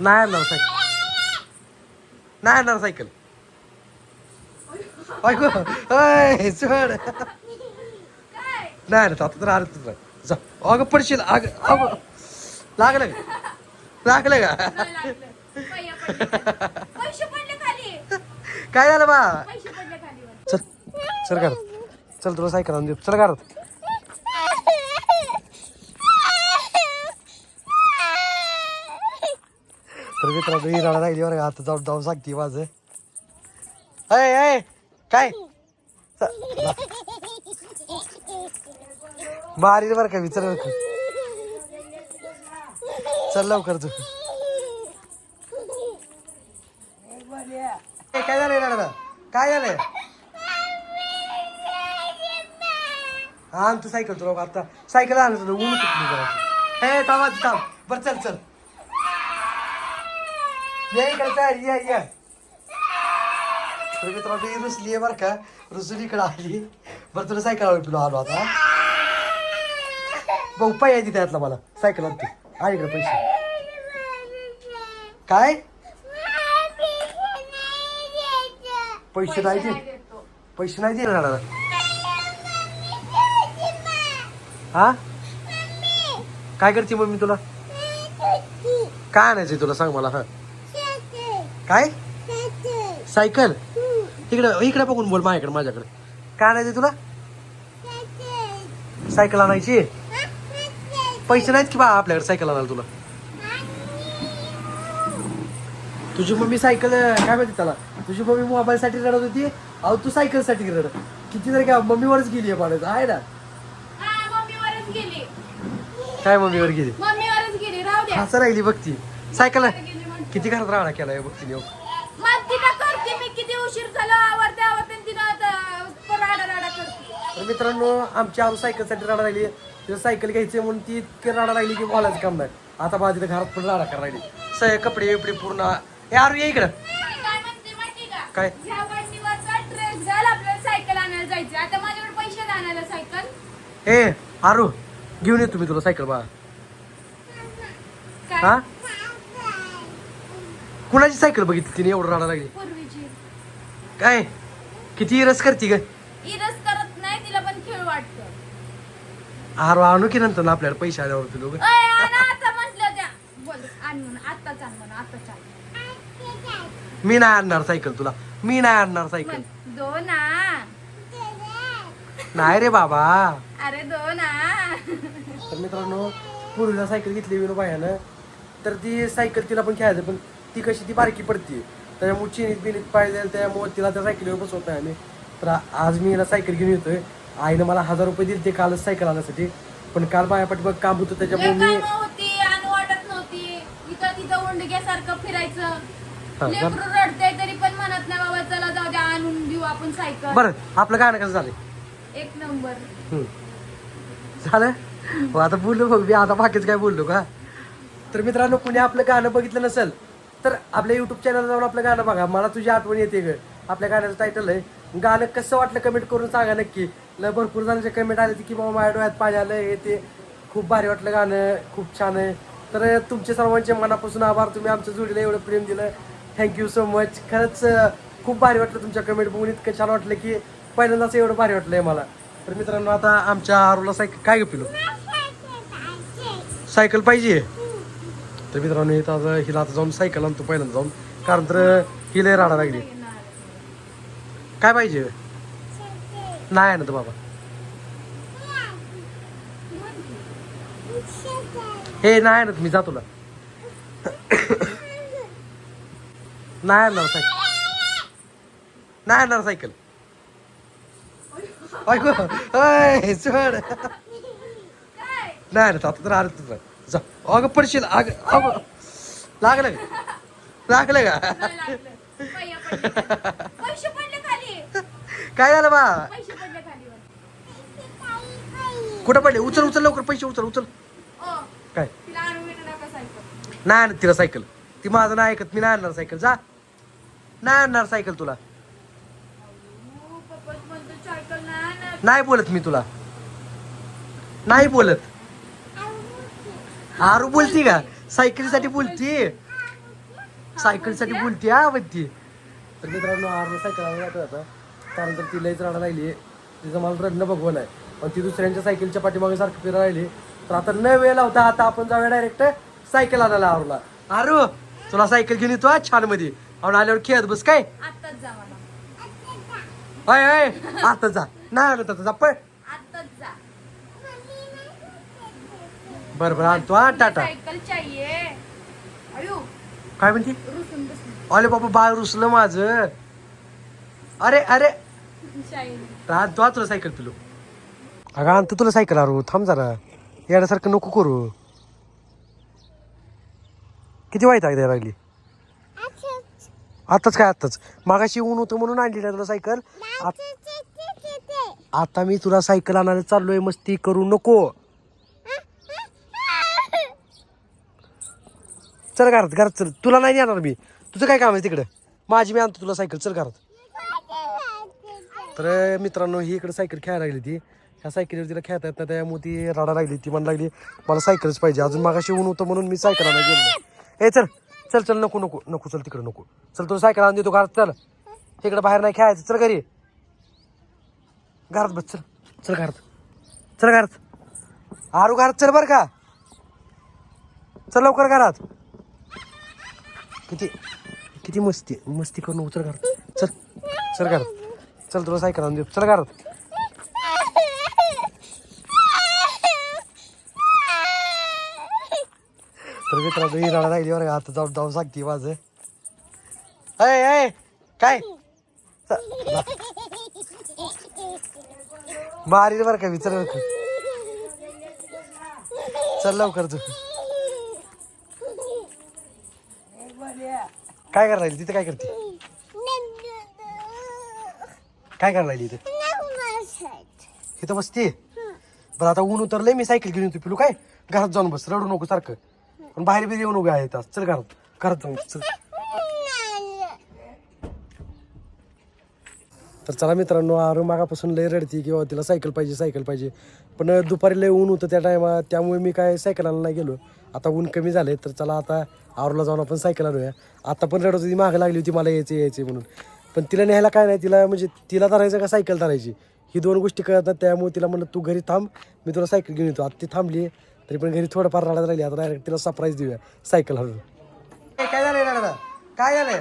नाही आणणार सायकल. नाही आणणार सायकल. ऐकू अय नाही आता तर आणत तुझं जा. अगं पडशील. अग अगं. लागलं का? लागलं का? काय झालं बा? चल चल कर चल तुला सायकल आणून देऊ. चल कर तर मित्रांनो ही रडा राहिली बरं का. आता जाऊन जाऊन सांगते माझं. अय अय काय? मारील बरं का विचार चल लवकर चल लवकर तू ए, काय झालंय रडा काय झालंय? आण तू सायकल तुला आता. सायकल आण तुला ऊन तुटली जरा हे थांबा थांब. बरं चल चल. या इकडे तयार ये या. तर मित्रांनो ही रुसली आहे बरं का. रुसून इकडे आली. बरं तुला सायकल आवड तुला आलो आता. भाऊ उपाय आहे त्यातला मला. सायकल आणते आहे इकडे पैसे. काय? पैसे नाही दे. पैसे नाही दे ना हा? काय करते मग मी तुला? काय आणायचंय तुला? सांग मला हा. काय? सायकल इकडे इकडे बघून बोल माझ्याकडे माझ्याकडे. काय आणायचंय तुला? सायकल आणायची? पैसे नाहीत की बा आपल्याकडे सायकल आणायला तुला? तुझी मम्मी सायकल काय माहिती त्याला? तुझी मम्मी मोबाईल साठी रडत होती. अहो तू सायकलसाठी रडत. किती तरी काय मम्मीवरच गेली आहे पाण्याचं आहे ना? काय मम्मीवर गेली? असं राहिली बघती सायकल गेली. म्हणते. किती घरात राडा केलाय बघती हो मग तिला करते? मी किती उशीर झाला? आवडते आवडते आणि तिनं आता राडा राडा करते. तर मित्रांनो आमची आरू सायकलसाठी राडा राहिली तिला सायकल घ्यायची म्हणून ती इतकी राडा राहिली की बोलायचं काम नाही. आता तिथं घरात पण राडा करायला राहिली सय कपडे बिपडे पूर्ण. ए आरू ये इकडं. काय म्हणते माहिती का? काय? ह्या बंडीवरचा ट्रेक झाला आपल्याला सायकल आणायला जायचे. आता माझ्याकडे पैसे नाही आणायला सायकल. ए आरू घेऊन येतो मी तुला सायकल बा. काय? हा? कुणाची सायकल बघितली तिने एवढं राडा लागली? पूर्वीची. काय? किती रस करते काय इरस करत नाही तिला पण खेळ वाटतं. आरू आणू की नंतर ना आपल्याला पैसे आल्यावर तुला उगाच. अय, आण आता म्हटलं त्या बोल आण म्हणून आत्ताच आण म्हणून आत्ताच आण. मी नाही आणणार सायकल तुला. मी नाही आणणार सायकल. म्हण, नाही रे बाबा. अरे दोन तर मित्रांनो पूर्वीला सायकल घेतली विनोबायानं तर ती सायकल तिला पण खेळायचं पण ती कशी ती बारकी पडते. त्याच्यामुळे चिनीत बिनीत पाहिजे त्यामुळे तिला त्या सायकलीवर बसवत नाही आम्ही. तर आज मी हिला सायकल घेऊन येतोय. आईनं मला हजार रुपये दिले ते कालच सायकल आणण्यासाठी पण काल माझ्या बघ काम होतं त्याच्यामुळे मी बरं आपलं गाणं कसं झालंय? एक नंबर. झालं? हो आता बोललो बघ मी आता बाकीच काय बोललो का? तर मित्रांनो कुणी आपलं गाणं बघितलं नसेल तर आपल्या युट्यूब चॅनल जाऊन आपलं गाणं बघा. मला तुझी आठवण येते ग. आपल्या गाण्याचं टायटल आहे गाणं कसं वाटलं कमेंट करून सांगा नक्की. लय भरपूर जणांचे कमेंट आले की बाबा माझ्या डोळ्यात पाणी आलं हे ते खूप भारी वाटलं गाणं. खूप छान आहे. तर तुमचे सर्वांचे मनापासून आभार. तुम्ही आमच्या जोडीला एवढं प्रेम दिलं. थँक्यू सो मच खरंच खूप भारी वाटलं तुमच्या कमेंट बघून. इतकं छान वाटलं की पहिल्यांदाच एवढं भारी वाटलं आहे मला. तर मित्रांनो आता आमच्या आरूला सायकल काय पिलो सायकल पाहिजे. तर मित्रांनो इथं आता हिला आता जाऊन सायकल आणतो पहिल्यांदा जाऊन. कारण तर हिला राडा लागली. काय पाहिजे? नाही आणत बाबा. हे नाही आणत मी जातो तुला नाही आणणार सायकल. नाही आणणार सायकल. ऐकू चढ नाही आणत आता तर आणत तुझं जा. अगं पडशील. अग अगं लागलं का? लागलं का. पैसे पडले खाली. काय झालं बा? पैसे पडले. कुठं पडले? उचल उचल लवकर. पैसे उचल उचल. ओ काय? तिला आणून विकू नका सायकल? नाही आणत तिला सायकल. ती माझं नाही ऐकत. मी नाही आणणार सायकल. जा. नाही आणणार सायकल तुला. ओ, पप्पाच म्हणतो सायकल नाही आणत. नाही बोलत मी तुला. नाही बोलत. आरू बोलती का? सायकलीसाठी बोलती. सायकलसाठी बोलते हा म्हणते. तर मित्रांनो आरला सायकल जातो आता. त्यानंतर ती लईच राडा राहिली तिचं मला रडणं बघवलं आहे पण ती दुसऱ्यांच्या सायकलच्या पाठीमागे सारखं फिरा राहिली तर आता न वेळ लावता आता आपण जाऊया डायरेक्ट सायकल आणायला आरूला. आरू तुला सायकल घेऊन येतो छानमध्ये. आपण आल्यावर खेळत बस काय? आत्ताच जा आता जा. नाही आणत आता जा पळ आत्ताच जा बरं बरं आणतो हा टाटा. सायकल चाहिए. अयो काय म्हणते? रुसून अरे बाबा बाळ रुसलं माझं. अरे अरे. आणतो हा तुला सायकल पिलो. अगं आणतो तुला सायकल आरू थांब जरा. येण्यासारखं नको करू. किती वाईट आहे लागली. आताच काय आताच मागाशी ऊन होतं म्हणून आणली ना तुला सायकल. आत- आता मी तुला सायकल आणायला चाललोय मस्ती करू नको. चल घरात घरात चल. तुला नाही येणार मी. तुझं काय काम आहे तिकडं? माझी मी आणतो तुला सायकल. चल घरात. तर मित्रांनो ही इकडे सायकल खेळायला लागली ती. ह्या सायकलीवर तिला खेळता येत नाही त्यामुळे ती राडा लागली. ती म्हणू लागली मला सायकलच पाहिजे. अजून मागाशी ऊन होतं म्हणून मी सायकल आणायला गेलो नाही. ए चल चल चल नको नको नको चल तिकडे नको. चल तुला सायकल आणून देतो घरात चल. इकडे बाहेर नाही खेळायचं. चल घरी. घरात बस चल. चल घरात. चल घरात. आरू घरात चल बरं का. चल लवकर घरात. किती? किती मस्ती मस्ती करून उतर कर चल चल कर चल तुला सायकल आणून देऊ. चल कर तर मित्रांनो ही राडा राहिली बरं का. आता जाऊन जाऊन सांगते माझं. अय अय काय? मारील बरं का विचार चल लवकर. तू काय करायला लागली? तिथे काय करते? काय करायला लागली इथे? इथं बसते? बरं आता ऊन उतरलंय मी सायकल घेऊन येतो. पिलू काय? घरात जाऊन बस रडू नको सारखं. पण बाहेर बिर येऊन उभे आहे तास चल घरात घरात जाऊन चल. तर चला मित्रांनो आरू मागापासून लय रडती किंवा तिला सायकल पाहिजे सायकल पाहिजे. पण दुपारी लय ऊन होतं त्या टायमा त्यामुळे मी काय सायकल आणायला नाही गेलो. आता ऊन कमी झाले तर चला आता आरोला जाऊन आपण सायकल आणूया आता पण रडत होती मागं लागली होती मला यायची यायचं म्हणून. पण तिला न्यायला काय नाही तिला म्हणजे तिला धरायचं का सायकल धरायची? ही दोन गोष्टी कळतात त्यामुळे तिला म्हणलं तू घरी थांब मी तुला सायकल घेऊन येतो. आता ती थांबली तरी पण घरी थोडंफार रडत राहिली आता डायरेक्ट तिला सरप्राईज देऊया सायकल आणून काय झालंय दादा काय झालंय?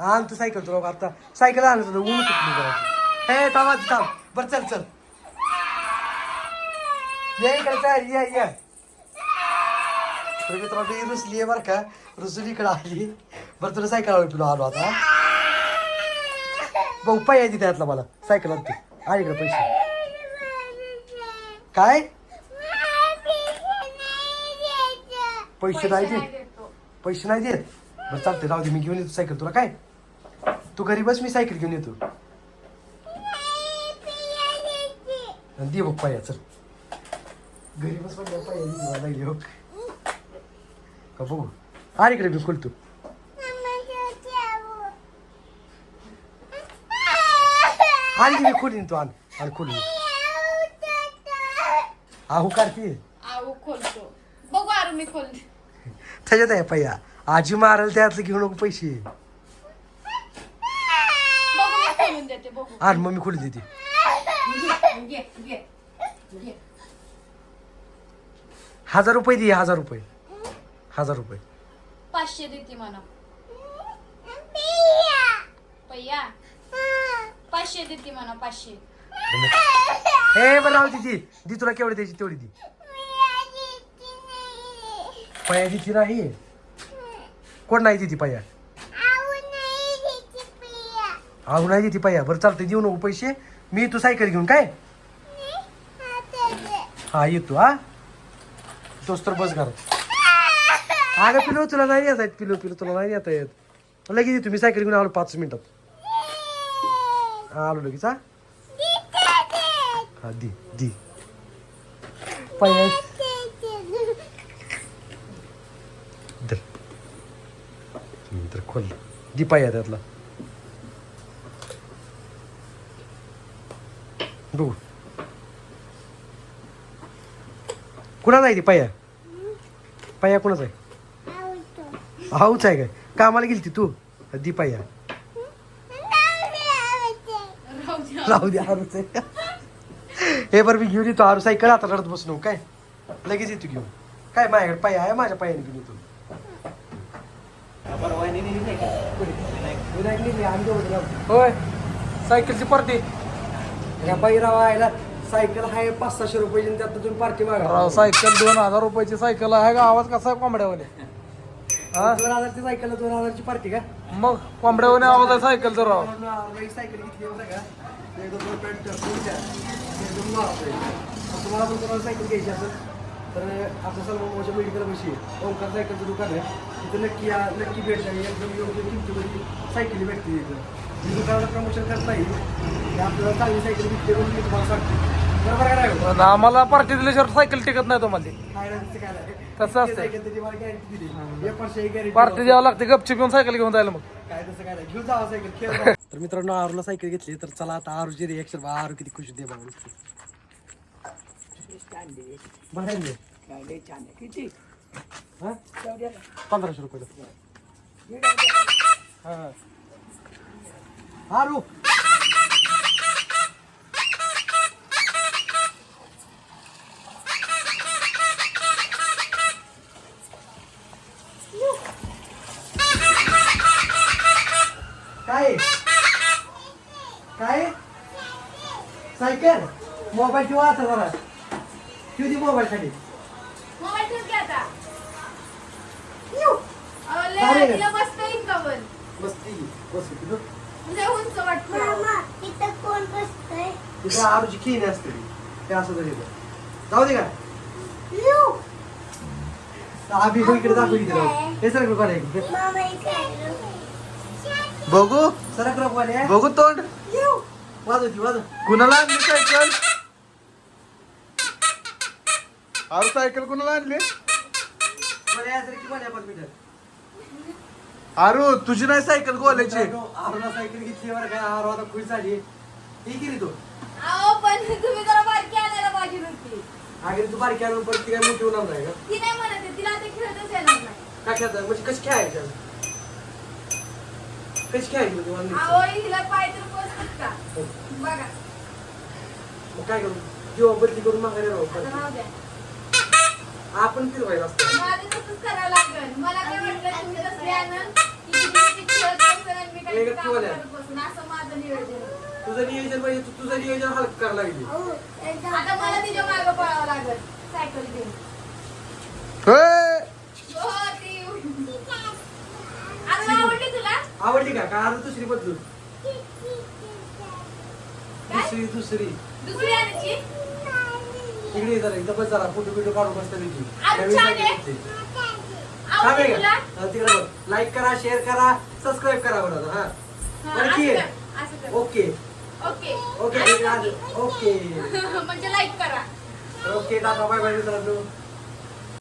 हा तू सायकल तुला आता सायकल आणत ऊन हे थांब थांब. बरं चल चल. ये इकडे चल ये ये. तर मित्रांनो ही रुसली आहे बरं का. रुसून इकडे आली. बरं तुला सायकल आवडली तुला आलो आता. भाऊ पाय आहे त्यातला मला. सायकल आणते आ इकडे पैसे. काय? पैसे नाही देत. पैसे नाही देत. बरं चालते राहू दे मी घेऊन येतो सायकल तुला. काय? तू घरी बस मी सायकल घेऊन येतो. आणि दे बघ पाया चल. घरी बस म्हणल्यावर पाया दे मला लागली हो. का बघू? इकडे खोलतो आणि मी खोलीन तू आण. आणि खोलीन आहू काढते आऊ खोलतो. बघू आरू मी खोल. त्याच्यात आहे पाया. आजी मारायला त्यातलं घेऊ नको पैसे. बघू मी खोलून देते बघू. आण मग मी खोली देते घे घे घे. हजार रुपये दे हजार रुपये. हजार रुपये. पाचशे देते म्हणा. पय्या पाचशे देते म्हणा पाचशे. हे बरं राहू दे ती दी तुला केवढी द्यायची तेवढी दी. पया दिती नाही. कोण नाही दिती पया? आहू नाही दिती पया. बरं चालतंय देऊ नको पैसे. मी तू सायकल घेऊन काय? हा येतो हा. तोच तर बस घरात. अगं पिलो तुला नाही येत आहेत पिलो पिलो तुला नाही येता येत लगेच येतो तुम्ही सायकल घेऊन आलो पाच मिनिटात. आलो लगेच हा? हा दी दी. पया धर तर खोल दी पाया त्यातला बघू. कुणा नाही ती? पाया. पाया कोणाच आहे? हाऊच आहे काय? कामाला गेली तू? दी पाया. राहू दे हारूच आहे. हे बरं मी घेऊन येतो. हारू सायकल आता रडत बसलो काय? लगेच येतो घेऊन. काय माझ्याकडे पाया आहे माझ्या पायाने घेऊन येतो. होय. सायकलची पार्टी या बाईराव आहे सायकल आहे पाच सहाशे रुपयाची त्यात तुम्ही पार्टी मागा. राव सायकल दोन हजार रुपयाची सायकल आहे. का आवाज कसा आहे कोंबड्यावाने हा? दोन हजारची सायकल दोन हजारची पार्टी का? मग कोंबड्यावाने आवाज आहे सायकलचा राव. एक सायकल घेतली का? तुमच्या एकदम मारतोय. आता तुम्हाला पण कोणाला सायकल घ्यायची असेल तर आपल्या सलमान मोठ्या मेडिकल बशी ओंकार सायकलचं दुकान आहे. तिथं नक्की या नक्की भेट द्यावी एकदम योग्य किमतीमध्ये सायकली भेटते मी दुकानाला प्रमोशन करत नाही. की आपल्याला चांगली सायकल भेटते म्हणून मी तुम्हाला सांगतो. पण आम्हाला पार्टी दिल्याशिवाय सायकल टिकत नाही तुम्हाला तसं असतं. पार्टी द्यावं लागते गपचिप येऊन सायकल घेऊन जायला मग. घेऊन. तर मित्रांनो आरूला सायकल घेतली तर चला आता आरूची रिएक्शन आरू किती खुश दे ना? हा? पंधराशे रुपये. आरू. मोबाईल ठेवा आता जरा. ठेव दे मोबाईल खाली मोबाईल ठेवून घ्या आता. अहो, लय चालेल. तिला मस्त येईल का पण बसती बस तिथं उंच वाटतं. तिथं आरूची असते ते. असं तरी जाऊ दे का? हो इकडे दाखवली तिला हे सरक इकडे. बघू. सरक रुपया बघू तोंड. वाजवती वाजव कुणाला आणली सायकल अरे सायकल कुणाला आणली? अरे तुझी नाही सायकल गोल्याची? आरूला सायकल घेतली बरं काय आरू आता खुश झाली. ही केली तू. अहो पण तुम्ही जरा बारकी आणायला पाहिजे होती. आगे तू बारकी आणून परत ती काय मोठी होणार नाही का? ती नाही म्हणत आहे, तिला ते खेळतच येणार नाही. काय खेळतात म्हणजे कशी खेळायची? कशी खेळायची म्हणजे मला नीट अहो सांग. हिला पाय तर पोचतात का? हो. बघा. मग काय करू? जेव्हा बदली करून माघारी राहू. आता राहू द्या. आपण फिरवायला असतं? माझं तसंच करावं लागेल. मला काय वाटलं तुम्ही तसले आणन की खेळत आणि मी काही वेगळं काम ठेवलंय. करत बसून असं माझं नियोजन आहे. तुझं नियोजन पाहिजे तू तुझं नियोजन हलक करायला लागली. आता मला तिच्या मागं पळावं लागेल. सायकल घेऊन. होय हो ती आवडली तुला? आवडली का? का आता दुसरी बदलू काय? दुसरी दुसरी. दुसरी आणायची? इकडे जरा इथं बस जरा फोटो बिटो काढून बसता पैकी तिकडे लाईक करा शेअर करा सबस्क्राईब करा बरं हा. कर. ओके. ओके. ओके. ओके. म्हणजे लाईक करा. ओके टाटा बाय बाय मित्रांनो.